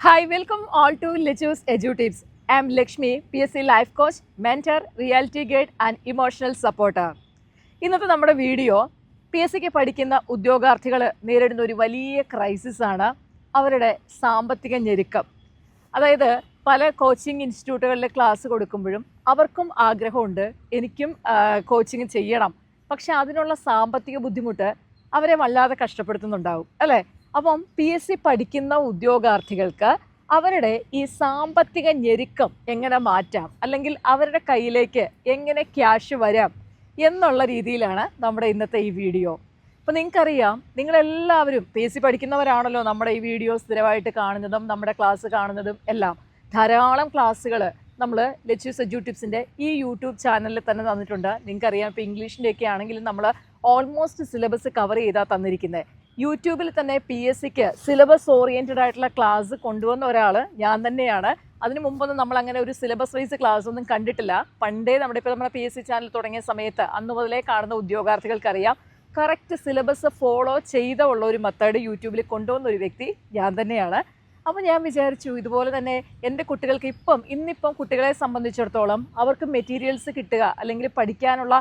Hi, welcome all to Lichu's Edu Tips. I am Lakshmi, PSC life coach, mentor, reality guide and emotional supporter. ഇന്നത്തെ നമ്മുടെ video P S സിക്ക് പഠിക്കുന്ന ഉദ്യോഗാർത്ഥികൾ നേരിടുന്ന ഒരു വലിയ ക്രൈസിസ് ആണ് അവരുടെ സാമ്പത്തിക ഞെരുക്കം അതായത് പല കോച്ചിങ് ഇൻസ്റ്റിറ്റ്യൂട്ടുകളിൽ ക്ലാസ് കൊടുക്കുമ്പോഴും അവർക്കും ആഗ്രഹമുണ്ട് എനിക്കും കോച്ചിങ് ചെയ്യണം പക്ഷെ അതിനുള്ള സാമ്പത്തിക ബുദ്ധിമുട്ട് അവരെ വല്ലാതെ കഷ്ടപ്പെടുത്തുന്നുണ്ടാവും അല്ലേ അപ്പം പി എസ് സി പഠിക്കുന്ന ഉദ്യോഗാർത്ഥികൾക്ക് അവരുടെ ഈ സാമ്പത്തിക ഞെരുക്കം എങ്ങനെ മാറ്റാം? അല്ലെങ്കിൽ അവരുടെ കയ്യിലേക്ക് എങ്ങനെ ക്യാഷ് വരാം? എന്നുള്ള രീതിയിലാണ് നമ്മുടെ ഇന്നത്തെ ഈ വീഡിയോ. അപ്പോൾ നിങ്ങൾക്കറിയാം നിങ്ങളെല്ലാവരും പി എസ് സി പഠിക്കുന്നവരാണല്ലോ നമ്മുടെ ഈ വീഡിയോ സ്ഥിരമായിട്ട് കാണുന്നതും നമ്മുടെ ക്ലാസ് കാണുന്നതും എല്ലാം. ധാരാളം ക്ലാസ്സുകൾ നമ്മൾ ലച്ചു സജു ടിപ്സിന്റെ ഈ യൂട്യൂബ് ചാനലിൽ തന്നെ തന്നിട്ടുണ്ട്. നിങ്ങൾക്കറിയാം ഇപ്പോൾ ഇംഗ്ലീഷിന്റെയൊക്കെ ആണെങ്കിലും നമ്മൾ ഓൾമോസ്റ്റ് സിലബസ് കവർ ചെയ്താൽ തന്നിരിക്കുന്നത് യൂട്യൂബിൽ തന്നെ പി എസ് സിക്ക് സിലബസ് ഓറിയന്റഡ് ആയിട്ടുള്ള ക്ലാസ് കൊണ്ടുവന്ന ഒരാൾ ഞാൻ തന്നെയാണ്. അതിന് മുമ്പൊന്നും നമ്മൾ അങ്ങനെ ഒരു സിലബസ് വൈസ് ക്ലാസ് ഒന്നും കണ്ടിട്ടില്ല. പണ്ടേ നമ്മുടെ ഇപ്പോൾ നമ്മുടെ പി എസ് സി ചാനൽ തുടങ്ങിയ സമയത്ത് അന്ന് മുതലേ കാണുന്ന ഉദ്യോഗാർത്ഥികൾക്കറിയാം. കറക്റ്റ് സിലബസ് ഫോളോ ചെയ്ത ഉള്ള ഒരു മെത്തേഡ് യൂട്യൂബിൽ കൊണ്ടുവന്ന ഒരു വ്യക്തി ഞാൻ തന്നെയാണ്. അപ്പോൾ ഞാൻ വിചാരിച്ചു ഇതുപോലെ തന്നെ എന്റെ കുട്ടികൾക്ക് ഇപ്പം ഇന്നിപ്പം കുട്ടികളെ സംബന്ധിച്ചിടത്തോളം അവർക്ക് മെറ്റീരിയൽസ് കിട്ടുക അല്ലെങ്കിൽ പഠിക്കാനുള്ള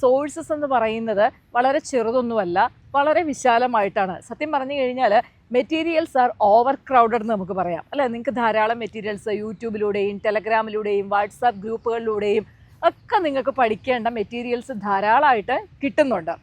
സോഴ്സസ് എന്ന് പറയുന്നത് വളരെ ചെറുതൊന്നുമല്ല വളരെ വിശാലമായിട്ടാണ്. സത്യം പറഞ്ഞു കഴിഞ്ഞാൽ മെറ്റീരിയൽസ് ആർ ഓവർ ക്രൗഡഡ് എന്ന് നമുക്ക് പറയാം. അല്ലേ? നിങ്ങൾക്ക് ധാരാളം മെറ്റീരിയൽസ് യൂട്യൂബിലൂടെയും ടെലഗ്രാമിലൂടെയും വാട്സാപ്പ് ഗ്രൂപ്പുകളിലൂടെയും ഒക്കെ നിങ്ങൾക്ക് പഠിക്കേണ്ട മെറ്റീരിയൽസ് ധാരാളമായിട്ട് കിട്ടുന്നുണ്ട്.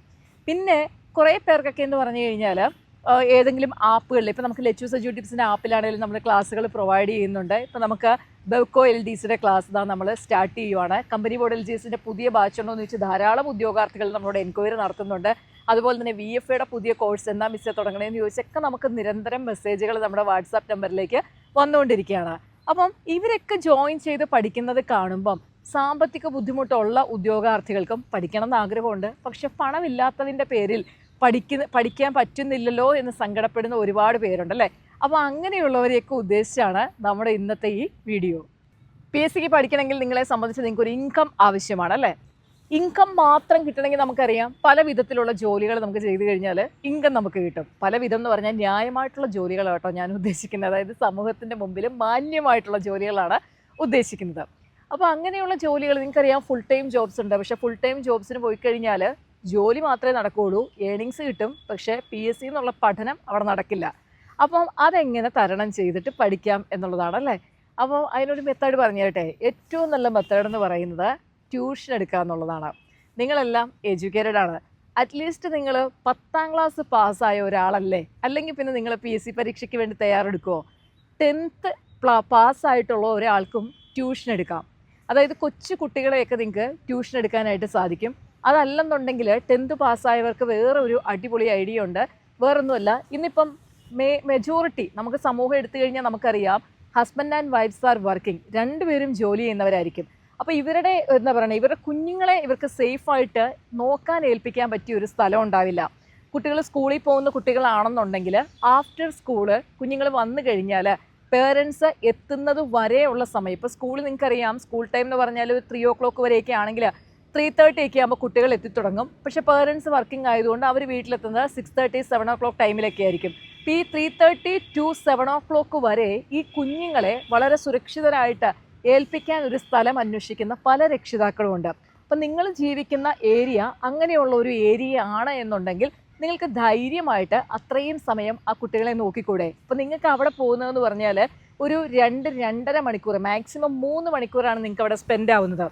പിന്നെ കുറേ പേർക്കൊക്കെ എന്ന് പറഞ്ഞു കഴിഞ്ഞാൽ ഏതെങ്കിലും ആപ്പുകളിൽ ഇപ്പോൾ നമുക്ക് ലെച്ചൂസ് എജ്യൂട്ടിപ്സിന്റെ ആപ്പിലാണെങ്കിലും നമ്മൾ ക്ലാസ്സുകൾ പ്രൊവൈഡ് ചെയ്യുന്നുണ്ട്. ഇപ്പോൾ നമുക്ക് ബെവ്കോ എൽ ഡി സിയുടെ ക്ലാസ് ഇതാ നമ്മൾ സ്റ്റാർട്ട് ചെയ്യുവാണ്. കമ്പനി ബോർഡ് എൽ ജി എസിന്റെ പുതിയ ബാച്ച് ഉണ്ടോ എന്ന് വെച്ച് ധാരാളം ഉദ്യോഗാർത്ഥികൾ നമ്മളോട് എൻക്വയറി നടത്തുന്നുണ്ട്. അതുപോലെ തന്നെ വി എഫ് എയുടെ പുതിയ കോഴ്സ് എന്നാ മിസ്സേ തുടങ്ങണമെന്ന് ചോദിച്ചൊക്കെ നമുക്ക് നിരന്തരം മെസ്സേജുകൾ നമ്മുടെ വാട്സാപ്പ് നമ്പറിലേക്ക് വന്നുകൊണ്ടിരിക്കുകയാണ് അപ്പം ഇവരൊക്കെ ജോയിൻ ചെയ്ത് പഠിക്കുന്നത് കാണുമ്പം സാമ്പത്തിക ബുദ്ധിമുട്ടുള്ള ഉദ്യോഗാർത്ഥികൾക്കും പഠിക്കണം എന്ന് ആഗ്രഹമുണ്ട്. പക്ഷെ പണമില്ലാത്തതിന്റെ പേരിൽ പഠിക്കുന്ന പഠിക്കാൻ പറ്റുന്നില്ലല്ലോ എന്ന് സങ്കടപ്പെടുന്ന ഒരുപാട് പേരുണ്ടല്ലേ? അപ്പോൾ അങ്ങനെയുള്ളവരെയൊക്കെ ഉദ്ദേശിച്ചാണ് നമ്മുടെ ഇന്നത്തെ ഈ വീഡിയോ. പി എസ് സിക്ക് പഠിക്കണമെങ്കിൽ നിങ്ങളെ സംബന്ധിച്ച് നിങ്ങൾക്ക് ഒരു ഇൻകം ആവശ്യമാണ് അല്ലേ? ഇൻകം മാത്രം കിട്ടണമെങ്കിൽ നമുക്കറിയാം പല വിധത്തിലുള്ള ജോലികൾ നമുക്ക് ചെയ്തു കഴിഞ്ഞാൽ ഇൻകം നമുക്ക് കിട്ടും. പല വിധം എന്ന് പറഞ്ഞാൽ ന്യായമായിട്ടുള്ള ജോലികളാണ് കേട്ടോ ഞാൻ ഉദ്ദേശിക്കുന്നത്. അതായത് സമൂഹത്തിന്റെ മുമ്പിൽ മാന്യമായിട്ടുള്ള ജോലികളാണ് ഉദ്ദേശിക്കുന്നത്. അപ്പോൾ അങ്ങനെയുള്ള ജോലികൾ നിങ്ങൾക്കറിയാം ഫുൾ ടൈം ജോബ്സ് ഉണ്ട്. പക്ഷേ ഫുൾ ടൈം ജോബ്സിന് പോയി കഴിഞ്ഞാൽ ജോലി മാത്രമേ നടക്കുകയുള്ളൂ ഏണിങ്സ് കിട്ടും പക്ഷേ പി എസ് സി എന്നുള്ള പഠനം അവിടെ നടക്കില്ല. അപ്പം അതെങ്ങനെ തരണം ചെയ്തിട്ട് പഠിക്കാം എന്നുള്ളതാണ് അല്ലേ? അപ്പോൾ അതിനൊരു മെത്തേഡ് പറഞ്ഞു തരട്ടെ ഏറ്റവും നല്ല മെത്തേഡ് എന്ന് പറയുന്നത് ട്യൂഷൻ എടുക്കുക എന്നുള്ളതാണ്. നിങ്ങളെല്ലാം എഡ്യൂക്കേറ്റഡ് ആണ്. അറ്റ്ലീസ്റ്റ് നിങ്ങൾ പത്താം ക്ലാസ് പാസ്സായ ഒരാളല്ലേ? അല്ലെങ്കിൽ പിന്നെ നിങ്ങൾ പി എസ് സി പരീക്ഷയ്ക്ക് വേണ്ടി തയ്യാറെടുക്കുമോ ടെൻത്ത് പാസ്സായിട്ടുള്ള ഒരാൾക്കും ട്യൂഷൻ എടുക്കാം. അതായത് കൊച്ചു കുട്ടികളെയൊക്കെ നിങ്ങൾക്ക് ട്യൂഷൻ എടുക്കാനായിട്ട് സാധിക്കും. അതല്ലെന്നുണ്ടെങ്കിൽ ടെൻത്ത് പാസ്സായവർക്ക് വേറെ ഒരു അടിപൊളി ഐഡിയ ഉണ്ട്. വേറൊന്നുമല്ല ഇന്നിപ്പം മേ മെജോറിറ്റി നമുക്ക് സമൂഹം എടുത്തു കഴിഞ്ഞാൽ നമുക്കറിയാം husband and wifes are working രണ്ടുപേരും ജോലി ചെയ്യുന്നവരായിരിക്കും. അപ്പോൾ ഇവരുടെ എന്താ പറയുക ഇവരുടെ കുഞ്ഞുങ്ങളെ ഇവർക്ക് സേഫായിട്ട് നോക്കാൻ ഏൽപ്പിക്കാൻ പറ്റിയ ഒരു സ്ഥലം ഉണ്ടാവില്ല. കുട്ടികൾ സ്കൂളിൽ പോകുന്ന കുട്ടികളാണെന്നുണ്ടെങ്കിൽ ആഫ്റ്റർ സ്കൂൾ കുഞ്ഞുങ്ങൾ വന്നു കഴിഞ്ഞാൽ പേരൻസ് എത്തുന്നത് വരെയുള്ള സമയം. ഇപ്പോൾ സ്കൂളിൽ നിങ്ങൾക്കറിയാം സ്കൂൾ ടൈം എന്ന് പറഞ്ഞാൽ ഒരു ത്രീ ഓ ക്ലോക്ക് വരെയൊക്കെ ആണെങ്കിൽ ത്രീ തേർട്ടി ഒക്കെ ആകുമ്പോൾ കുട്ടികൾ എത്തിത്തുടങ്ങും. പക്ഷേ പേരൻസ് വർക്കിംഗ് ആയതുകൊണ്ട് അവർ വീട്ടിലെത്തുന്നത് six thirty seven o'clock ടൈമിലൊക്കെ ആയിരിക്കും. അപ്പോൾ ഈ three thirty to seven o'clock വരെ ഈ കുഞ്ഞുങ്ങളെ വളരെ സുരക്ഷിതരായിട്ട് ഏൽപ്പിക്കാൻ ഒരു സ്ഥലം അന്വേഷിക്കുന്ന പല രക്ഷിതാക്കളും ഉണ്ട്. അപ്പം നിങ്ങൾ ജീവിക്കുന്ന ഏരിയ അങ്ങനെയുള്ള ഒരു ഏരിയ ആണ് എന്നുണ്ടെങ്കിൽ നിങ്ങൾക്ക് ധൈര്യമായിട്ട് അത്രയും സമയം ആ കുട്ടികളെ നോക്കിക്കൂടെ? ഇപ്പം നിങ്ങൾക്ക് അവിടെ പോകുന്നതെന്ന് പറഞ്ഞാൽ ഒരു രണ്ട് രണ്ടര മണിക്കൂർ മാക്സിമം മൂന്ന് മണിക്കൂറാണ് നിങ്ങൾക്ക് അവിടെ സ്പെൻഡ് ആവുന്നത്.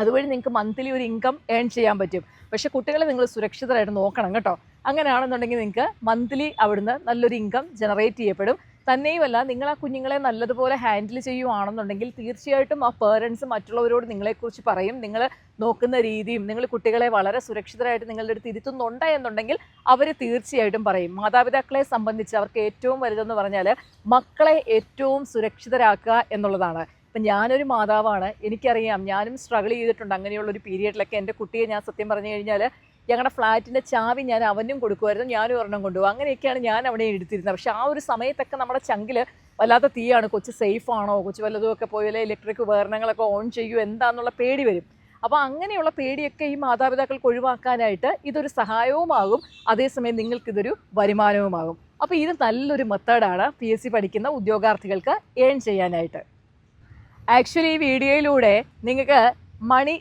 അതുവഴി നിങ്ങൾക്ക് മന്ത്ലി ഒരു ഇൻകം ഏൺ ചെയ്യാൻ പറ്റും. പക്ഷെ കുട്ടികളെ നിങ്ങൾ സുരക്ഷിതരായിട്ട് നോക്കണം കേട്ടോ. അങ്ങനെയാണെന്നുണ്ടെങ്കിൽ നിങ്ങൾക്ക് മന്ത്ലി അവിടുന്ന് നല്ലൊരു ഇൻകം ജനറേറ്റ് ചെയ്യപ്പെടും. തന്നെയുമല്ല നിങ്ങൾ ആ കുഞ്ഞുങ്ങളെ നല്ലതുപോലെ ഹാൻഡിൽ ചെയ്യുവാണെന്നുണ്ടെങ്കിൽ തീർച്ചയായിട്ടും ആ പേരൻസ് മറ്റുള്ളവരോട് നിങ്ങളെക്കുറിച്ച് പറയും. നിങ്ങൾ നോക്കുന്ന രീതിയും നിങ്ങൾ കുട്ടികളെ വളരെ സുരക്ഷിതരായിട്ട് നിങ്ങളുടെ അടുത്ത് ഇരുത്തുന്നുണ്ട് എന്നുണ്ടെങ്കിൽ അവർ തീർച്ചയായിട്ടും പറയും. മാതാപിതാക്കളെ സംബന്ധിച്ച് അവർക്ക് ഏറ്റവും വലുതെന്ന് പറഞ്ഞാൽ മക്കളെ ഏറ്റവും സുരക്ഷിതരാക്കുക എന്നുള്ളതാണ്. ഇപ്പം ഞാനൊരു മാതാവാണ്. എനിക്കറിയാം. ഞാനും സ്ട്രഗിൾ ചെയ്തിട്ടുണ്ട്. അങ്ങനെയുള്ള ഒരു പീരിയഡിലൊക്കെ എന്റെ കുട്ടിയെ ഞാൻ സത്യം പറഞ്ഞു കഴിഞ്ഞാൽ ഞങ്ങളുടെ ഫ്ലാറ്റിന്റെ ചാവി ഞാൻ അവനും കൊടുക്കുമായിരുന്നു ഞാനും ഒരെണ്ണം കൊണ്ടുപോകും. അങ്ങനെയൊക്കെയാണ് ഞാൻ അവിടെ എടുത്തിരുന്നത്. പക്ഷേ ആ ഒരു സമയത്തൊക്കെ നമ്മുടെ ചങ്കിൽ വല്ലാത്ത തീയാണ്. കൊച്ച് സേഫ് ആണോ? കൊച്ച് ഒക്കെ പോയാലേ ഇലക്ട്രിക് ഉപകരണങ്ങളൊക്കെ ഓൺ ചെയ്യൂ എന്താണെന്നുള്ള പേടി വരും. അപ്പോൾ അങ്ങനെയുള്ള പേടിയൊക്കെ ഈ മാതാപിതാക്കൾക്ക് ഒഴിവാക്കാനായിട്ട് ഇതൊരു സഹായവുമാകും. അതേസമയം നിങ്ങൾക്കിതൊരു വരുമാനവുമാകും. അപ്പോൾ ഇത് നല്ലൊരു മെത്തേഡാണ് പി എസ് സി പഠിക്കുന്ന ഉദ്യോഗാർത്ഥികൾക്ക് ഏൺ ചെയ്യാനായിട്ട്. ആക്ച്വലി ഈ വീഡിയോയിലൂടെ നിങ്ങൾക്ക് മണി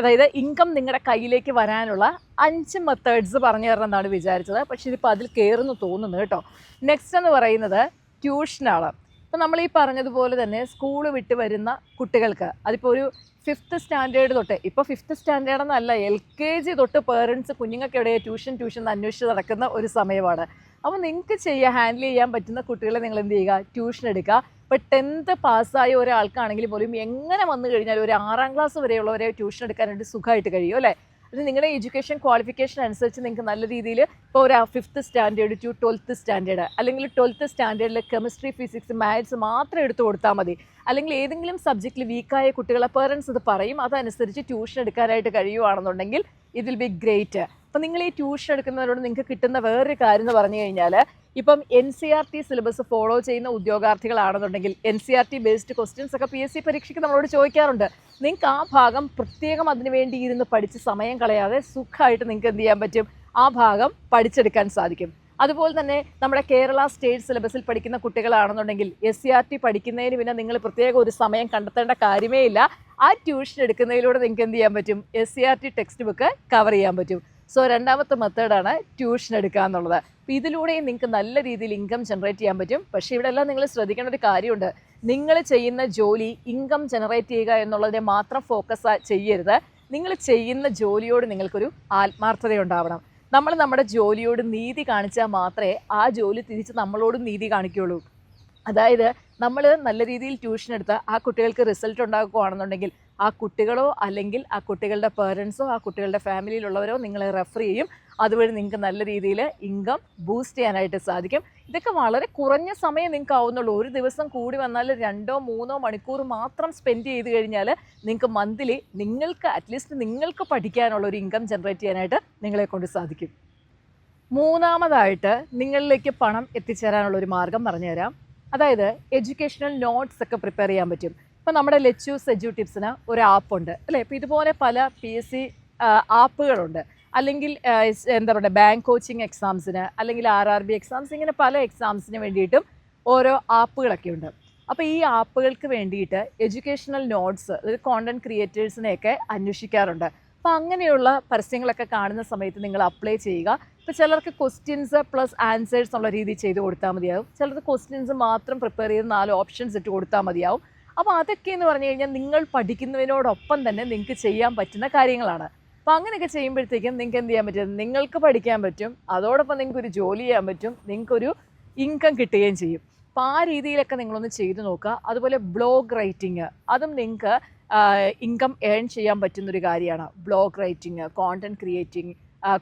അതായത് ഇൻകം നിങ്ങളുടെ കയ്യിലേക്ക് വരാനുള്ള അഞ്ച് മെത്തേഡ്സ് പറഞ്ഞു തരണമെന്നാണ് വിചാരിച്ചത്. പക്ഷേ ഇതിപ്പോൾ അതിൽ കയറുന്നു തോന്നുന്നു കേട്ടോ. നെക്സ്റ്റ് എന്ന് പറയുന്നത് ട്യൂഷനാണ് ഇപ്പം നമ്മൾ ഈ പറഞ്ഞതുപോലെ തന്നെ സ്കൂൾ വിട്ട് വരുന്ന കുട്ടികൾക്ക് അതിപ്പോൾ ഒരു ഫിഫ്ത്ത് സ്റ്റാൻഡേർഡ് തൊട്ട് ഇപ്പോൾ ഫിഫ്ത്ത് സ്റ്റാൻഡേർഡ് എന്നല്ല എൽ കെ ജി തൊട്ട് പേരൻസ് കുഞ്ഞുങ്ങൾക്ക് എവിടെ ട്യൂഷൻ ട്യൂഷൻ അന്വേഷിച്ച് നടക്കുന്ന ഒരു സമയമാണ്. അപ്പോൾ നിങ്ങൾക്ക് ചെയ്യുക ഹാൻഡിൽ ചെയ്യാൻ പറ്റുന്ന കുട്ടികളെ നിങ്ങൾ എന്ത് ചെയ്യുക? ട്യൂഷൻ എടുക്കുക. ഇപ്പോൾ ടെൻത്ത് പാസ്സായ ഒരാൾക്കാണെങ്കിൽ പോലും എങ്ങനെ വന്നു കഴിഞ്ഞാൽ ഒരു ആറാം ക്ലാസ് വരെയുള്ളവരെ ട്യൂഷൻ എടുക്കാനായിട്ട് സുഖമായിട്ട് കഴിയും അല്ലേ? അത് നിങ്ങളുടെ എഡ്യൂക്കേഷൻ ക്വാളിഫിക്കേഷൻ അനുസരിച്ച് നിങ്ങൾക്ക് നല്ല രീതിയിൽ ഇപ്പോൾ ഒരു fifth standard to twelfth standard അല്ലെങ്കിൽ ട്വൽത്ത് സ്റ്റാൻഡേർഡിൽ കെമിസ്ട്രി ഫിസിക്സ് മാത്സ് മാത്രം എടുത്തു കൊടുത്താൽ മതി. അല്ലെങ്കിൽ ഏതെങ്കിലും സബ്ജക്റ്റിൽ വീക്കായ കുട്ടികളെ പേരൻസ് ഇത് പറയും. അതനുസരിച്ച് ട്യൂഷൻ എടുക്കാനായിട്ട് കഴിയുവാണെന്നുണ്ടെങ്കിൽ ഇറ്റ് വിൽ ബി ഗ്രേറ്റ് അപ്പം നിങ്ങൾ ഈ ട്യൂഷൻ എടുക്കുന്നവരോട് നിങ്ങൾക്ക് കിട്ടുന്ന വേറൊരു കാര്യം എന്ന് പറഞ്ഞു കഴിഞ്ഞാൽ ഇപ്പം N C R T syllabus follow ചെയ്യുന്ന ഉദ്യോഗാർത്ഥികളാണെന്നുണ്ടെങ്കിൽ N C R T based questions ഒക്കെ പി എസ് സി പരീക്ഷയ്ക്ക് നമ്മളോട് ചോദിക്കാറുണ്ട്. നിങ്ങൾക്ക് ആ ഭാഗം പ്രത്യേകം അതിനു വേണ്ടി ഇരുന്ന് പഠിച്ച് സമയം കളയാതെ സുഖമായിട്ട് നിങ്ങൾക്ക് എന്ത് ചെയ്യാൻ പറ്റും? ആ ഭാഗം പഠിച്ചെടുക്കാൻ സാധിക്കും. അതുപോലെ തന്നെ നമ്മുടെ കേരള സ്റ്റേറ്റ് സിലബസിൽ പഠിക്കുന്ന കുട്ടികളാണെന്നുണ്ടെങ്കിൽ എസ് സി ആർ ടി പഠിക്കുന്നതിന് പിന്നെ നിങ്ങൾ പ്രത്യേക ഒരു സമയം കണ്ടെത്തേണ്ട കാര്യമേ ഇല്ല. ആ ട്യൂഷൻ എടുക്കുന്നതിലൂടെ നിങ്ങൾക്ക് എന്ത് ചെയ്യാൻ പറ്റും? S C R T textbook cover ചെയ്യാൻ പറ്റും. സോ രണ്ടാമത്തെ മെത്തേഡാണ് ട്യൂഷൻ എടുക്കുക എന്നുള്ളത്. അപ്പോൾ ഇതിലൂടെയും നിങ്ങൾക്ക് നല്ല രീതിയിൽ ഇൻകം ജനറേറ്റ് ചെയ്യാൻ പറ്റും. പക്ഷേ ഇവിടെ എല്ലാം നിങ്ങൾ ശ്രദ്ധിക്കേണ്ട ഒരു കാര്യമുണ്ട്. നിങ്ങൾ ചെയ്യുന്ന ജോലി ഇൻകം ജനറേറ്റ് ചെയ്യുക എന്നുള്ളതിനെ മാത്രം ഫോക്കസ് ചെയ്യരുത്. നിങ്ങൾ ചെയ്യുന്ന ജോലിയോട് നിങ്ങൾക്കൊരു ആത്മാർത്ഥത ഉണ്ടാവണം നമ്മൾ നമ്മുടെ ജോലിയോട് നീതി കാണിച്ചാൽ മാത്രമേ ആ ജോലി തിരിച്ച് നമ്മളോടും നീതി കാണിക്കുകയുള്ളൂ. അതായത് നമ്മൾ നല്ല രീതിയിൽ ട്യൂഷൻ എടുത്ത് ആ കുട്ടികൾക്ക് റിസൾട്ട് ഉണ്ടാക്കുകയാണെന്നുണ്ടെങ്കിൽ ആ കുട്ടികളോ അല്ലെങ്കിൽ ആ കുട്ടികളുടെ പേരൻസോ ആ കുട്ടികളുടെ ഫാമിലിയിലുള്ളവരോ നിങ്ങളെ റെഫർ ചെയ്യും. അതുവഴി നിങ്ങൾക്ക് നല്ല രീതിയിൽ ഇൻകം ബൂസ്റ്റ് ചെയ്യാനായിട്ട് സാധിക്കും. ഇതൊക്കെ വളരെ കുറഞ്ഞ സമയം നിങ്ങൾക്ക് ആവുന്നുള്ളൂ. ഒരു ദിവസം കൂടി വന്നാൽ രണ്ടോ മൂന്നോ മണിക്കൂർ മാത്രം സ്പെൻഡ് ചെയ്ത് കഴിഞ്ഞാൽ നിങ്ങൾക്ക് മന്ത്ലി നിങ്ങൾക്ക് അറ്റ്ലീസ്റ്റ് നിങ്ങൾക്ക് പഠിക്കാനുള്ള ഒരു ഇൻകം ജനറേറ്റ് ചെയ്യാനായിട്ട് നിങ്ങളെ കൊണ്ട് സാധിക്കും. മൂന്നാമതായിട്ട് നിങ്ങളിലേക്ക് പണം എത്തിച്ചേരാനുള്ള ഒരു മാർഗം പറഞ്ഞുതരാം. അതായത് എഡ്യൂക്കേഷണൽ നോട്ട്സ് ഒക്കെ പ്രിപ്പയർ ചെയ്യാൻ പറ്റും. ഇപ്പോൾ നമ്മുടെ ലെച്ചൂസ് എഡ്യൂ ടിപ്സിന് ഒരു ആപ്പുണ്ട് അല്ലേ? ഇപ്പം ഇതുപോലെ പല പി എസ് സി ആപ്പുകളുണ്ട്. അല്ലെങ്കിൽ എന്താ പറയുക ബാങ്ക് കോച്ചിങ് എക്സാംസിന് അല്ലെങ്കിൽ ആർ ആർ ബി എക്സാംസ് ഇങ്ങനെ പല എക്സാംസിന് വേണ്ടിയിട്ടും ഓരോ ആപ്പുകളൊക്കെ ഉണ്ട്. അപ്പോൾ ഈ ആപ്പുകൾക്ക് വേണ്ടിയിട്ട് എഡ്യൂക്കേഷണൽ നോട്ട്സ് അതായത് കോണ്ടന്റ് ക്രിയേറ്റേഴ്സിനെയൊക്കെ അന്വേഷിക്കാറുണ്ട്. അപ്പോൾ അങ്ങനെയുള്ള പരസ്യങ്ങളൊക്കെ കാണുന്ന സമയത്ത് നിങ്ങൾ അപ്ലൈ ചെയ്യുക. ഇപ്പോൾ ചിലർക്ക് ക്വസ്റ്റ്യൻസ് പ്ലസ് ആൻസേഴ്സ് എന്നുള്ള രീതിയിൽ ചെയ്ത് കൊടുത്താൽ മതിയാവും. ചിലർക്ക് ക്വസ്റ്റ്യൻസ് മാത്രം പ്രിപ്പയർ ചെയ്ത് നാല് ഓപ്ഷൻസ് ഇട്ട് കൊടുത്താൽ മതിയാവും. അപ്പോൾ അതൊക്കെ എന്ന് പറഞ്ഞു കഴിഞ്ഞാൽ നിങ്ങൾ പഠിക്കുന്നതിനോടൊപ്പം തന്നെ നിങ്ങൾക്ക് ചെയ്യാൻ പറ്റുന്ന കാര്യങ്ങളാണ്. അപ്പോൾ അങ്ങനെയൊക്കെ ചെയ്യുമ്പോഴത്തേക്കും നിങ്ങൾക്ക് എന്ത് ചെയ്യാൻ പറ്റും? നിങ്ങൾക്ക് പഠിക്കാൻ പറ്റും. അതോടൊപ്പം നിങ്ങൾക്ക് ഒരു ജോലി ചെയ്യാൻ പറ്റും. നിങ്ങൾക്കൊരു ഇൻകം കിട്ടുകയും ചെയ്യും. അപ്പോൾ ആ രീതിയിലൊക്കെ നിങ്ങളൊന്ന് ചെയ്തു നോക്കുക. അതുപോലെ ബ്ലോഗ് റൈറ്റിംഗ് അതും നിങ്ങൾക്ക് ഇൻകം ഏൺ ചെയ്യാൻ പറ്റുന്നൊരു കാര്യമാണ്. Blog writing content creating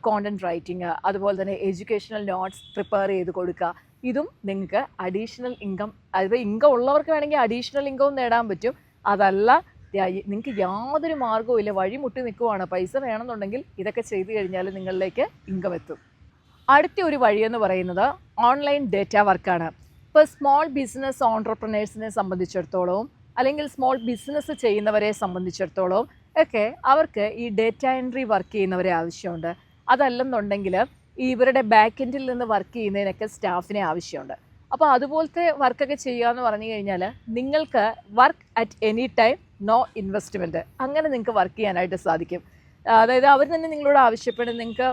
content writing അതുപോലെ തന്നെ എഡ്യൂക്കേഷണൽ നോട്ട്സ് പ്രിപ്പയർ ചെയ്ത് കൊടുക്കുക. ഇതും നിങ്ങൾക്ക് അഡീഷണൽ ഇൻകം അതായത് ഇൻകം ഉള്ളവർക്ക് വേണമെങ്കിൽ അഡീഷണൽ ഇൻകവും നേടാൻ പറ്റും. അതല്ല നിങ്ങൾക്ക് യാതൊരു മാർഗവും ഇല്ല. വഴി മുട്ടി നിൽക്കുവാണ്. പൈസ വേണമെന്നുണ്ടെങ്കിൽ ഇതൊക്കെ ചെയ്തു കഴിഞ്ഞാൽ നിങ്ങളിലേക്ക് ഇൻകം എത്തും. അടുത്ത ഒരു വഴിയെന്ന് പറയുന്നത് ഓൺലൈൻ ഡേറ്റ വർക്കാണ് ഇപ്പോൾ സ്മോൾ ബിസിനസ് ഓൺടർപ്രനേഴ്സിനെ സംബന്ധിച്ചിടത്തോളവും അല്ലെങ്കിൽ സ്മോൾ ബിസിനസ് ചെയ്യുന്നവരെ സംബന്ധിച്ചിടത്തോളവും ഒക്കെ അവർക്ക് ഈ ഡേറ്റ എൻട്രി വർക്ക് ചെയ്യുന്നവരെ ആവശ്യമുണ്ട്. അതല്ലെന്നുണ്ടെങ്കിൽ ഇവരുടെ ബാക്ക് എൻഡിൽ നിന്ന് വർക്ക് ചെയ്യുന്നതിനൊക്കെ സ്റ്റാഫിനെ ആവശ്യമുണ്ട്. അപ്പോൾ അതുപോലത്തെ വർക്കൊക്കെ ചെയ്യുക എന്ന് പറഞ്ഞു കഴിഞ്ഞാൽ നിങ്ങൾക്ക് work at any time no investment അങ്ങനെ നിങ്ങൾക്ക് വർക്ക് ചെയ്യാനായിട്ട് സാധിക്കും. അതായത് അവർ തന്നെ നിങ്ങളോട് ആവശ്യപ്പെടും നിങ്ങൾക്ക്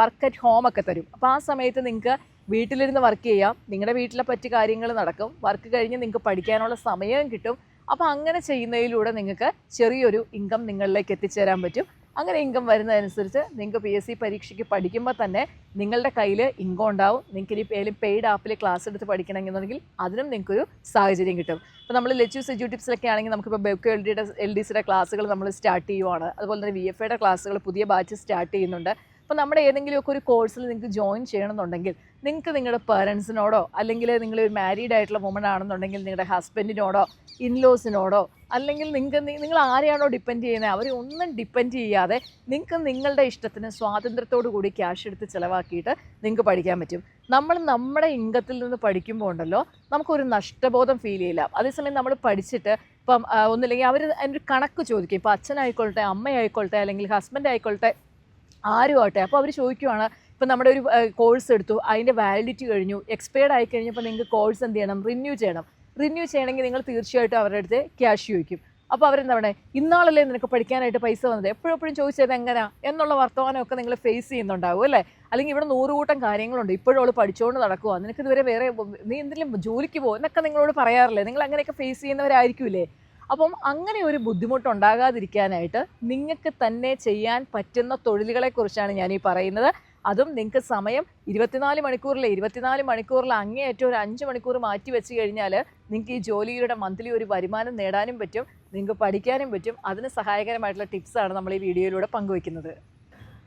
വർക്ക് അറ്റ് ഹോം ഒക്കെ തരും. അപ്പോൾ ആ സമയത്ത് നിങ്ങൾക്ക് വീട്ടിലിരുന്ന് വർക്ക് ചെയ്യാം. നിങ്ങളുടെ വീട്ടിലെ പറ്റി കാര്യങ്ങൾ നടക്കും. വർക്ക് കഴിഞ്ഞ് നിങ്ങൾക്ക് പഠിക്കാനുള്ള സമയവും കിട്ടും. അപ്പോൾ അങ്ങനെ ചെയ്യുന്നതിലൂടെ നിങ്ങൾക്ക് ചെറിയൊരു ഇൻകം നിങ്ങളിലേക്ക് എത്തിച്ചേരാൻ പറ്റും. അങ്ങനെ ഇൻകം വരുന്നതനുസരിച്ച് നിങ്ങൾക്ക് പി എസ് സി പരീക്ഷയ്ക്ക് പഠിക്കുമ്പോൾ തന്നെ നിങ്ങളുടെ കയ്യിൽ ഇൻകം ഉണ്ടാവും. നിങ്ങൾക്ക് ഇനി ഏതെങ്കിലും പെയ്ഡ് ആപ്പിൽ ക്ലാസ് എടുത്ത് പഠിക്കണമെന്നുണ്ടെങ്കിൽ അതിനും നിങ്ങൾക്കൊരു സാഹചര്യം കിട്ടും. ഇപ്പോൾ നമ്മൾ ലെച്ചൂസ് എജു ടിപ്സിലൊക്കെ ആണെങ്കിൽ നമുക്കിപ്പോൾ ബെക്ക് എൽ ഡിയുടെ എൽ ഡി സിയുടെ ക്ലാസ്സുകൾ നമ്മൾ സ്റ്റാർട്ട് ചെയ്യുവാണ്. അതുപോലെ തന്നെ വി എഫ് ഐയുടെ ക്ലാസ്സുകൾ പുതിയ ബാച്ച് സ്റ്റാർട്ട് ചെയ്യുന്നുണ്ട്. അപ്പോൾ നമ്മുടെ ഏതെങ്കിലുമൊക്കെ ഒരു കോഴ്സിൽ നിങ്ങൾക്ക് ജോയിൻ ചെയ്യണമെന്നുണ്ടെങ്കിൽ നിങ്ങൾക്ക് നിങ്ങളുടെ പേരൻസിനോടോ അല്ലെങ്കിൽ നിങ്ങൾ ഒരു മാരീഡ് ആയിട്ടുള്ള വുമൺ ആണെന്നുണ്ടെങ്കിൽ നിങ്ങളുടെ ഹസ്ബൻഡിനോടോ ഇൻലോസിനോടോ അല്ലെങ്കിൽ നിങ്ങൾക്ക് നിങ്ങൾ ആരെയാണോ ഡിപ്പെൻഡ് ചെയ്യുന്നത് അവരെ ഒന്നും ഡിപ്പെൻഡ് ചെയ്യാതെ നിങ്ങൾക്ക് നിങ്ങളുടെ ഇഷ്ടത്തിന് സ്വാതന്ത്ര്യത്തോടു കൂടി ക്യാഷ് എടുത്ത് ചിലവാക്കിയിട്ട് നിങ്ങൾക്ക് പഠിക്കാൻ പറ്റും. നമ്മൾ നമ്മുടെ ഇംഗത്തിൽ നിന്ന് പഠിക്കുമ്പോൾ ഉണ്ടല്ലോ നമുക്കൊരു നഷ്ടബോധം ഫീൽ ചെയ്യില്ല. അതേസമയം നമ്മൾ പഠിച്ചിട്ട് ഇപ്പം ഒന്നില്ലെങ്കിൽ അവർ അതിന്റെ ഒരു കണക്ക് ചോദിക്കും. ഇപ്പോൾ അച്ഛനായിക്കോട്ടെ അമ്മയായിക്കോട്ടെ അല്ലെങ്കിൽ ഹസ്ബൻഡ് ആയിക്കോട്ടെ ആരും ആട്ടെ അപ്പോൾ അവർ ചോദിക്കുവാണ് ഇപ്പം നമ്മുടെ ഒരു കോഴ്സ് എടുത്തു അതിന്റെ വാലിഡിറ്റി കഴിഞ്ഞു എക്സ്പയർഡ് ആയി കഴിഞ്ഞപ്പോൾ നിങ്ങൾക്ക് കോഴ്സ് എന്ത് ചെയ്യണം? റിന്യൂ ചെയ്യണം. റിന്യൂ ചെയ്യണമെങ്കിൽ നിങ്ങൾ തീർച്ചയായിട്ടും അവരുടെ അടുത്ത് ക്യാഷ് ചോദിക്കും. അപ്പോൾ അവരെന്താ പറയുക ഇന്നാളല്ലേ നിനക്ക് പഠിക്കാനായിട്ട് പൈസ വന്നത്? എപ്പോഴെപ്പോഴും ചോദിച്ചത് എങ്ങനെയാ എന്നുള്ള വർത്തമാനമൊക്കെ നിങ്ങൾ ഫേസ് ചെയ്യുന്നുണ്ടാവും അല്ലേ? അല്ലെങ്കിൽ ഇവിടെ നൂറുകൂട്ടം കാര്യങ്ങളുണ്ട്. ഇപ്പോഴും അവൾ പഠിച്ചുകൊണ്ട് നടക്കുക നിനക്ക് ഇതുവരെ വേറെ നീ എന്തെങ്കിലും ജോലിക്ക് പോകും എന്നൊക്കെ നിങ്ങളോട് പറയാറില്ലേ? നിങ്ങൾ അങ്ങനെയൊക്കെ ഫേസ് ചെയ്യുന്നവരായിരിക്കൂലേ? അപ്പം അങ്ങനെ ഒരു ബുദ്ധിമുട്ടുണ്ടാകാതിരിക്കാനായിട്ട് നിങ്ങൾക്ക് തന്നെ ചെയ്യാൻ പറ്റുന്ന തൊഴിലുകളെക്കുറിച്ചാണ് ഞാൻ ഈ പറയുന്നത്. അതും നിങ്ങൾക്ക് സമയം ഇരുപത്തിനാല് മണിക്കൂറിൽ ഇരുപത്തിനാല് മണിക്കൂറിൽ അങ്ങേയറ്റം ഒരു അഞ്ച് മണിക്കൂർ മാറ്റി വെച്ച് കഴിഞ്ഞാൽ നിങ്ങൾക്ക് ഈ ജോലിയുടെ മന്ത്ലി ഒരു വരുമാനം നേടാനും പറ്റും നിങ്ങൾക്ക് പഠിക്കാനും പറ്റും. അതിന് സഹായകരമായിട്ടുള്ള ടിപ്സാണ് നമ്മൾ ഈ വീഡിയോയിലൂടെ പങ്കുവയ്ക്കുന്നത്.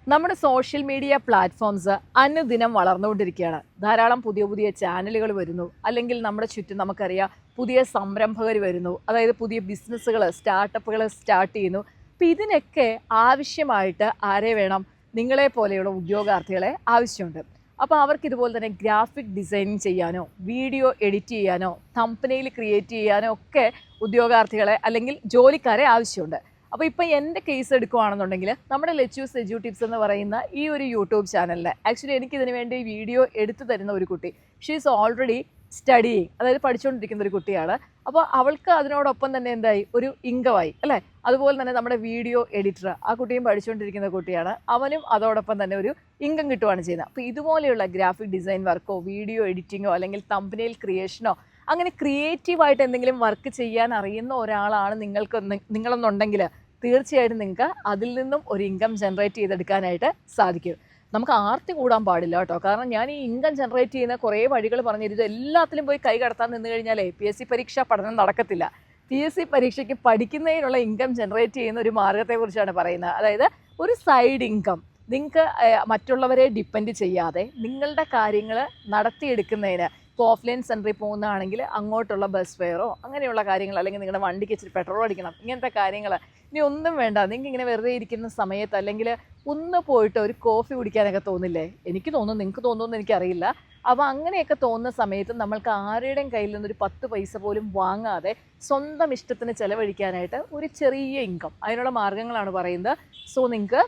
നമ്മുടെ സോഷ്യൽ മീഡിയ പ്ലാറ്റ്ഫോംസ് അനുദിനം വളർന്നുകൊണ്ടിരിക്കുകയാണ്. ധാരാളം പുതിയ പുതിയ ചാനലുകൾ വരുന്നു. അല്ലെങ്കിൽ നമ്മുടെ ചുറ്റും നമുക്കറിയാം പുതിയ സംരംഭകർ വരുന്നു. അതായത് പുതിയ ബിസിനസ്സുകൾ സ്റ്റാർട്ടപ്പുകൾ സ്റ്റാർട്ട് ചെയ്യുന്നു. അപ്പം ഇതിനൊക്കെ ആവശ്യമായിട്ട് ആരെ വേണം? നിങ്ങളെ പോലെയുള്ള ഉദ്യോഗാർത്ഥികളെ ആവശ്യമുണ്ട്. അപ്പോൾ അവർക്ക് ഇതുപോലെ തന്നെ ഗ്രാഫിക് ഡിസൈനിങ് ചെയ്യാനോ വീഡിയോ എഡിറ്റ് ചെയ്യാനോ കമ്പനിയിൽ ക്രിയേറ്റ് ചെയ്യാനോ ഒക്കെ ഉദ്യോഗാർത്ഥികളെ അല്ലെങ്കിൽ ജോലിക്കാരെ ആവശ്യമുണ്ട്. അപ്പോൾ ഇപ്പോൾ എന്റെ കേസ് എടുക്കുകയാണെന്നുണ്ടെങ്കിൽ നമ്മുടെ ലെച്ചൂസ് സെജു ടിപ്സ് എന്ന് പറയുന്ന ഈ ഒരു യൂട്യൂബ് ചാനലിൽ ആക്ച്വലി എനിക്കിതിന് വേണ്ടി വീഡിയോ എടുത്തു തരുന്ന ഒരു കുട്ടി. ഷീ ഈസ് ഓൾറെഡി സ്റ്റഡിയിങ് അതായത് പഠിച്ചുകൊണ്ടിരിക്കുന്ന ഒരു കുട്ടിയാണ്. അപ്പോൾ അവൾക്ക് അതിനോടൊപ്പം തന്നെ എന്തായി? ഒരു ഇൻകമായി അല്ലേ? അതുപോലെ തന്നെ നമ്മുടെ വീഡിയോ എഡിറ്റർ ആ കുട്ടിയും പഠിച്ചുകൊണ്ടിരിക്കുന്ന കുട്ടിയാണ്. അവനും അതോടൊപ്പം തന്നെ ഒരു ഇൻകം കിട്ടുകയാണ് ചെയ്യുന്നത്. അപ്പോൾ ഇതുപോലെയുള്ള ഗ്രാഫിക് ഡിസൈൻ വർക്കോ വീഡിയോ എഡിറ്റിങ്ങോ അല്ലെങ്കിൽ തമ്പനയിൽ ക്രിയേഷനോ അങ്ങനെ ക്രിയേറ്റീവായിട്ട് എന്തെങ്കിലും വർക്ക് ചെയ്യാൻ അറിയുന്ന ഒരാളാണ് നിങ്ങൾക്ക് നിങ്ങളെന്നുണ്ടെങ്കിൽ തീർച്ചയായിട്ടും നിങ്ങൾക്ക് അതിൽ നിന്നും ഒരു ഇൻകം ജനറേറ്റ് ചെയ്തെടുക്കാനായിട്ട് സാധിക്കും. നമുക്ക് ആർത്തി കൂടാൻ പാടില്ല കേട്ടോ. കാരണം ഞാൻ ഈ ഇൻകം ജനറേറ്റ് ചെയ്യുന്ന കുറേ വഴികൾ പറഞ്ഞിരുന്നു എല്ലാത്തിലും പോയി കൈ കടത്താൻ നിന്ന് കഴിഞ്ഞാലേ പി എസ് സി പരീക്ഷ പഠനം നടക്കത്തില്ല. പി എസ് സി പരീക്ഷയ്ക്ക് പഠിക്കുന്നതിനുള്ള ഇൻകം ജനറേറ്റ് ചെയ്യുന്ന ഒരു മാർഗത്തെക്കുറിച്ചാണ് പറയുന്നത്. അതായത് ഒരു സൈഡ് ഇൻകം നിങ്ങൾക്ക് മറ്റുള്ളവരെ ഡിപ്പെൻഡ് ചെയ്യാതെ നിങ്ങളുടെ കാര്യങ്ങൾ നടത്തിയെടുക്കുന്നതിന് ഇപ്പോൾ ഓഫ്ലൈൻ സെന്ററിൽ പോകുന്നതാണെങ്കിൽ അങ്ങോട്ടുള്ള ബസ് ഫെയറോ അങ്ങനെയുള്ള കാര്യങ്ങൾ അല്ലെങ്കിൽ നിങ്ങളുടെ വണ്ടിക്ക് ഇച്ചിരി പെട്രോൾ അടിക്കണം ഇങ്ങനത്തെ കാര്യങ്ങൾ. ഇനി ഒന്നും വേണ്ട നിങ്ങൾക്ക് ഇങ്ങനെ വെറുതെ ഇരിക്കുന്ന സമയത്ത് അല്ലെങ്കിൽ ഒന്ന് പോയിട്ട് ഒരു കോഫി കുടിക്കാനൊക്കെ തോന്നില്ലേ? എനിക്ക് തോന്നുന്നു നിങ്ങൾക്ക് തോന്നുമെന്ന് എനിക്കറിയില്ല. അപ്പോൾ അങ്ങനെയൊക്കെ തോന്നുന്ന സമയത്ത് നമ്മൾക്ക് ആരുടെയും കയ്യിൽ നിന്നൊരു പത്ത് പൈസ പോലും വാങ്ങാതെ സ്വന്തം ഇഷ്ടത്തിന് ചിലവഴിക്കാനായിട്ട് ഒരു ചെറിയ ഇൻകം അതിനുള്ള മാർഗങ്ങളാണ് പറയുന്നത്. സോ നിങ്ങൾക്ക്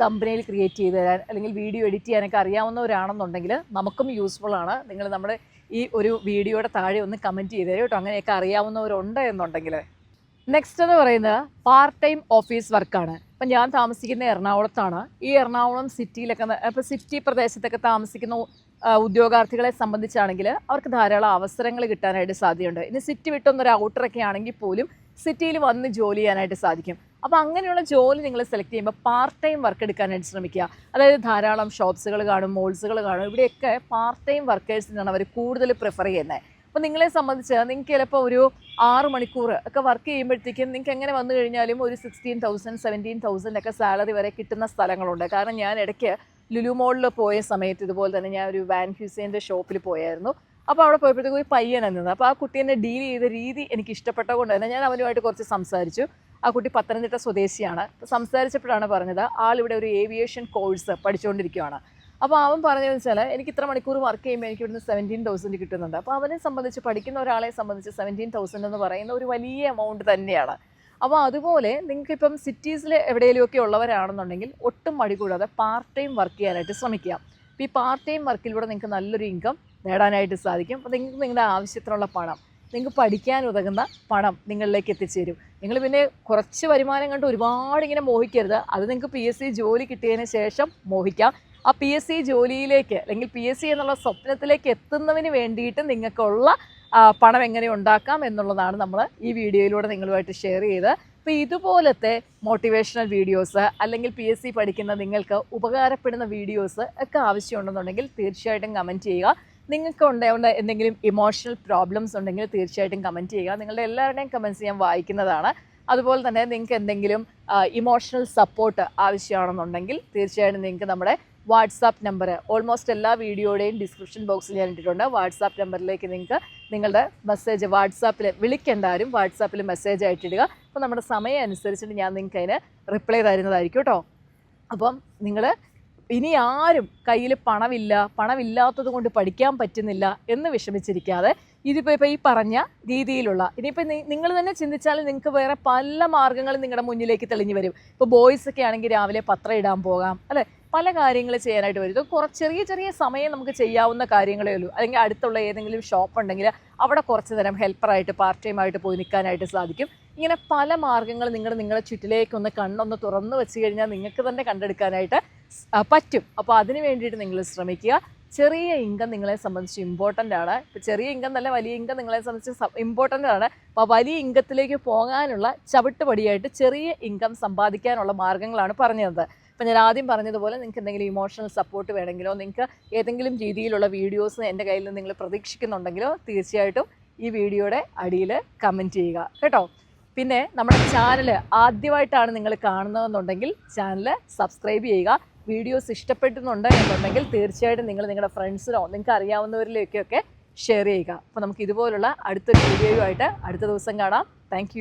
തമ്പനയിൽ ക്രിയേറ്റ് ചെയ്ത് തരാൻ അല്ലെങ്കിൽ വീഡിയോ എഡിറ്റ് ചെയ്യാനൊക്കെ അറിയാവുന്നവരാണെന്നുണ്ടെങ്കിൽ നമുക്കും യൂസ്ഫുൾ ആണ്. നിങ്ങൾ നമ്മുടെ ഈ ഒരു വീഡിയോയുടെ താഴെ ഒന്ന് കമന്റ് ചെയ്ത് തരും കേട്ടോ. അങ്ങനെയൊക്കെ അറിയാവുന്നവരുണ്ട് എന്നുണ്ടെങ്കിൽ. നെക്സ്റ്റ് എന്ന് പറയുന്നത് പാർട്ട് ടൈം ഓഫീസ് വർക്കാണ് ഇപ്പം ഞാൻ താമസിക്കുന്ന എറണാകുളത്താണ്. ഈ എറണാകുളം സിറ്റിയിലൊക്കെ ഇപ്പോൾ സിറ്റി പ്രദേശത്തൊക്കെ താമസിക്കുന്ന ഉദ്യോഗാർത്ഥികളെ സംബന്ധിച്ചാണെങ്കിൽ അവർക്ക് ധാരാളം അവസരങ്ങൾ കിട്ടാനായിട്ട് സാധ്യതയുണ്ട്. ഇനി സിറ്റി വിട്ടൊന്നൊരു ഔട്ടറൊക്കെ ആണെങ്കിൽ പോലും സിറ്റിയിൽ വന്ന് ജോലി ചെയ്യാനായിട്ട് സാധിക്കും. അപ്പോൾ അങ്ങനെയുള്ള ജോലി നിങ്ങൾ സെലക്ട് ചെയ്യുമ്പോൾ പാർട്ട് ടൈം വർക്ക് എടുക്കാനായിട്ട് ശ്രമിക്കുക. അതായത് ധാരാളം ഷോപ്സുകൾ കാണും മോൾസുകൾ കാണും. ഇവിടെയൊക്കെ പാർട്ട് ടൈം വർക്കേഴ്സിനാണ് അവർ കൂടുതൽ പ്രിഫർ ചെയ്യുന്നത്. അപ്പോൾ നിങ്ങളെ സംബന്ധിച്ച് നിങ്ങൾക്ക് ചിലപ്പോൾ ഒരു ആറ് മണിക്കൂർ ഒക്കെ വർക്ക് ചെയ്യുമ്പോഴത്തേക്കും നിങ്ങൾക്ക് എങ്ങനെ വന്നു കഴിഞ്ഞാലും ഒരു സിക്സ്റ്റീൻ തൗസൻഡ് സെവന്റീൻ തൗസൻഡ് ഒക്കെ സാലറി വരെ കിട്ടുന്ന സ്ഥലങ്ങളുണ്ട്. കാരണം ഞാൻ ഇടയ്ക്ക് ലുലു മോളിൽ പോയ സമയത്ത് ഇതുപോലെ തന്നെ ഞാൻ ഒരു വാൻ ഹ്യൂസൈന്റെ ഷോപ്പിൽ പോയായിരുന്നു. അപ്പോൾ അവിടെ പോയപ്പോഴത്തേക്ക് ഒരു പയ്യനാണ് നിന്നത്. അപ്പോൾ ആ കുട്ടി എന്നെ ഡീൽ ചെയ്ത രീതി എനിക്ക് ഇഷ്ടപ്പെട്ടതുകൊണ്ട് തന്നെ ഞാൻ അവനുമായിട്ട് കുറച്ച് സംസാരിച്ചു. ആ കുട്ടി പത്തനംതിട്ട സ്വദേശിയാണ്. സംസാരിച്ചപ്പോഴാണ് പറഞ്ഞത് ആളിവിടെ ഒരു ഏവിയേഷൻ കോഴ്സ് പഠിച്ചുകൊണ്ടിരിക്കുകയാണ് അപ്പോൾ അവൻ പറഞ്ഞതെന്ന് വെച്ചാൽ എനിക്ക് ഇത്ര മണിക്കൂർ വർക്ക് ചെയ്യുമ്പോൾ എനിക്ക് ഇവിടുന്ന് സെവന്റീൻ തൗസൻഡ് കിട്ടുന്നുണ്ട്. അപ്പോൾ അവനെ സംബന്ധിച്ച് പഠിക്കുന്ന ഒരാളെ സംബന്ധിച്ച് സെവന്റീൻ തൗസൻഡ് എന്ന് പറയുന്ന ഒരു വലിയ എമൗണ്ട് തന്നെയാണ്. അപ്പോൾ അതുപോലെ നിങ്ങൾക്കിപ്പം സിറ്റീസിൽ എവിടെയെങ്കിലുമൊക്കെ ഉള്ളവരാണെന്നുണ്ടെങ്കിൽ ഒട്ടും മടി കൂടാതെ പാർട്ട് ടൈം വർക്ക് ചെയ്യാനായിട്ട് ശ്രമിക്കുക. ഈ പാർട്ട് ടൈം വർക്കിലൂടെ നിങ്ങൾക്ക് നല്ലൊരു ഇൻകം നേടാനായിട്ട് സാധിക്കും. അപ്പോൾ നിങ്ങൾക്ക് നിങ്ങളുടെ ആവശ്യത്തിനുള്ള പണം നിങ്ങൾക്ക് പഠിക്കാൻ ഉതകുന്ന പണം നിങ്ങളിലേക്ക് എത്തിച്ചേരും. നിങ്ങൾ പിന്നെ കുറച്ച് വരുമാനം കണ്ട് ഒരുപാട് ഇങ്ങനെ മോഹിക്കരുത്. അത് നിങ്ങൾക്ക് പി എസ് സി ജോലി കിട്ടിയതിന് ശേഷം മോഹിക്കാം. ആ പി എസ് സി ജോലിയിലേക്ക് അല്ലെങ്കിൽ പി എസ് സി എന്നുള്ള സ്വപ്നത്തിലേക്ക് എത്തുന്നതിന് വേണ്ടിയിട്ട് നിങ്ങൾക്കുള്ള പണം എങ്ങനെ ഉണ്ടാക്കാം എന്നുള്ളതാണ് നമ്മൾ ഈ വീഡിയോയിലൂടെ നിങ്ങളുമായിട്ട് ഷെയർ ചെയ്ത് അപ്പോൾ ഇതുപോലത്തെ മോട്ടിവേഷണൽ വീഡിയോസ് അല്ലെങ്കിൽ പി എസ് സി പഠിക്കുന്ന നിങ്ങൾക്ക് ഉപകാരപ്പെടുന്ന വീഡിയോസ് ഒക്കെ ആവശ്യമുണ്ടെന്നുണ്ടെങ്കിൽ തീർച്ചയായിട്ടും കമന്റ് ചെയ്യുക. നിങ്ങൾക്ക് ഉണ്ടാവുന്ന എന്തെങ്കിലും ഇമോഷണൽ പ്രോബ്ലംസ് ഉണ്ടെങ്കിൽ തീർച്ചയായിട്ടും കമന്റ് ചെയ്യുക. നിങ്ങളുടെ എല്ലാവരുടെയും കമന്റ്സ് ഞാൻ വായിക്കുന്നതാണ്. അതുപോലെ തന്നെ നിങ്ങൾക്ക് എന്തെങ്കിലും ഇമോഷണൽ സപ്പോർട്ട് ആവശ്യമാണെന്നുണ്ടെങ്കിൽ തീർച്ചയായിട്ടും നിങ്ങൾക്ക് നമ്മുടെ വാട്സാപ്പ് നമ്പർ ഓൾമോസ്റ്റ് എല്ലാ വീഡിയോയുടെയും ഡിസ്ക്രിപ്ഷൻ ബോക്സിൽ ഞാൻ ഇട്ടിട്ടുണ്ട്. വാട്സാപ്പ് നമ്പറിലേക്ക് നിങ്ങൾക്ക് നിങ്ങളുടെ മെസ്സേജ് വാട്സാപ്പിൽ വിളിക്കേണ്ട ആരും വാട്സാപ്പിൽ മെസ്സേജ് ആയിട്ടിടുക അപ്പോൾ നമ്മുടെ സമയം അനുസരിച്ചിട്ട് ഞാൻ നിങ്ങൾക്ക് അതിന് റിപ്ലൈ തരുന്നതായിരിക്കും കേട്ടോ. അപ്പം നിങ്ങൾ ഇനി ആരും കയ്യിൽ പണമില്ല പണമില്ലാത്തത് കൊണ്ട് പഠിക്കാൻ പറ്റുന്നില്ല എന്ന് വിഷമിച്ചിരിക്കാതെ ഇതിപ്പോൾ ഇപ്പോൾ ഈ പറഞ്ഞ രീതിയിലുള്ള ഇനിയിപ്പോൾ നിങ്ങൾ തന്നെ ചിന്തിച്ചാൽ നിങ്ങൾക്ക് വേറെ പല മാർഗങ്ങളും നിങ്ങളുടെ മുന്നിലേക്ക് തെളിഞ്ഞു വരും. ഇപ്പോൾ ബോയ്സൊക്കെ ആണെങ്കിൽ രാവിലെ പത്രം ഇടാൻ പോകാം അല്ലേ? പല കാര്യങ്ങൾ ചെയ്യാനായിട്ട് വരും. ഇത് കുറച്ച് ചെറിയ ചെറിയ സമയം നമുക്ക് ചെയ്യാവുന്ന കാര്യങ്ങളേ ഉള്ളൂ. അല്ലെങ്കിൽ അടുത്തുള്ള ഏതെങ്കിലും ഷോപ്പ് ഉണ്ടെങ്കിൽ അവിടെ കുറച്ച് നേരം ഹെൽപ്പറായിട്ട് പാർട്ട് ടൈം ആയിട്ട് പോയി നിൽക്കാനായിട്ട് സാധിക്കും. ഇങ്ങനെ പല മാർഗങ്ങൾ നിങ്ങൾ നിങ്ങളുടെ ചുറ്റിലേക്കൊന്ന് കണ്ണൊന്ന് തുറന്നു വെച്ച് കഴിഞ്ഞാൽ നിങ്ങൾക്ക് തന്നെ കണ്ടെടുക്കാനായിട്ട് പറ്റും. അപ്പോൾ അതിന് വേണ്ടിയിട്ട് നിങ്ങൾ ശ്രമിക്കുക. ചെറിയ ഇൻകം നിങ്ങളെ സംബന്ധിച്ച് ഇമ്പോർട്ടന്റ് ആണ്. ഇപ്പോൾ ചെറിയ ഇൻകം നല്ല വലിയ ഇൻകം നിങ്ങളെ സംബന്ധിച്ച് ഇമ്പോർട്ടന്റ് ആണ്. അപ്പോൾ വലിയ ഇൻകത്തിലേക്ക് പോകാനുള്ള ചവിട്ടുപടിയായിട്ട് ചെറിയ ഇൻകം സമ്പാദിക്കാനുള്ള മാർഗങ്ങളാണ് പറഞ്ഞത്. അപ്പോൾ ഞാൻ ആദ്യം പറഞ്ഞതുപോലെ നിങ്ങൾക്ക് എന്തെങ്കിലും ഇമോഷണൽ സപ്പോർട്ട് വേണമെങ്കിലോ നിങ്ങൾക്ക് ഏതെങ്കിലും രീതിയിലുള്ള വീഡിയോസ് എന്റെ കയ്യിൽ നിന്ന് നിങ്ങൾ പ്രതീക്ഷിക്കുന്നുണ്ടെങ്കിലോ തീർച്ചയായിട്ടും ഈ വീഡിയോയുടെ അടിയിൽ കമന്റ് ചെയ്യുക. കേട്ടോ? പിന്നെ നമ്മുടെ ചാനൽ ആദ്യമായിട്ടാണ് നിങ്ങൾ കാണുന്നതെന്നുണ്ടെങ്കിൽ ചാനൽ സബ്സ്ക്രൈബ് ചെയ്യുക. വീഡിയോസ് ഇഷ്ടപ്പെട്ടുന്നുണ്ട് എന്നുണ്ടെങ്കിൽ തീർച്ചയായിട്ടും നിങ്ങൾ നിങ്ങളുടെ ഫ്രണ്ട്സിനോ നിങ്ങൾക്ക് അറിയാവുന്നവരിലേക്കൊക്കെ ഷെയർ ചെയ്യുക. അപ്പോൾ നമുക്ക് ഇതുപോലുള്ള അടുത്തൊരു വീഡിയോയുമായിട്ട് അടുത്ത ദിവസം കാണാം. താങ്ക്